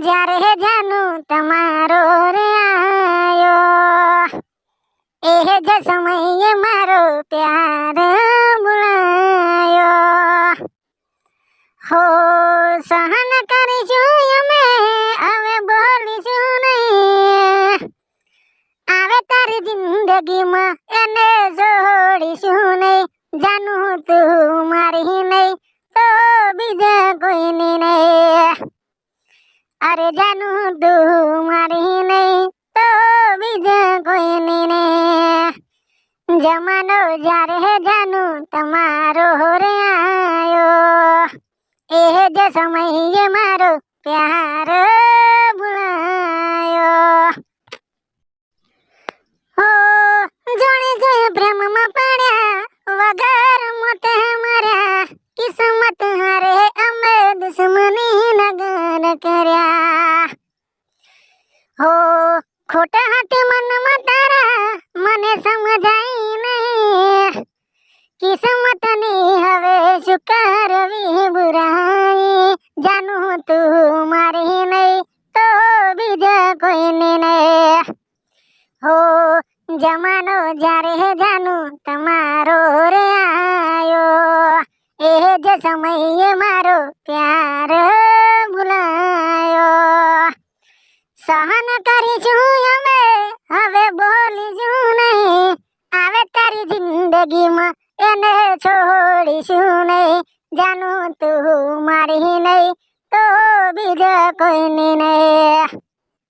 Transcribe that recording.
જ્યારે જાનું તમારો રે આયો એ જ સમયે મારો પ્યાર બોલાયો હો સહન કરીશું અમે હવે બોલીશું નહીં આવે તારી જિંદગીમાં એને જોડીશું નહીં જાનું તું અરે જાનું તું મારી નહીં તો બીજા કોઈની નહીં જમાનો જ્યારે જાનું તમારો રે આયો એ જ સમયે મારો પ્યાર ભૂલાયો હો જોડે જોડે પ્રેમમાં પડ્યા વગર મોતે મર્યા કિસ્મત હારે અમે દુશ્મની નગર કર્યા किस्मत नहीं हवे शुकर भी बुराई। जानू तू मारे नहीं तो भी जा कोई नहीं हो, जमानो जा जारे जानू तमारो रे आयो। ए जे समय ये मारो प्यार बुलायो सहन करी छू हमें, हवे बोली जू नहीं। आवे तारी ज़िंदगी में એને છોડીશું નહીં જાનું તું મારી નહીં તો બીજા કોઈની નહીં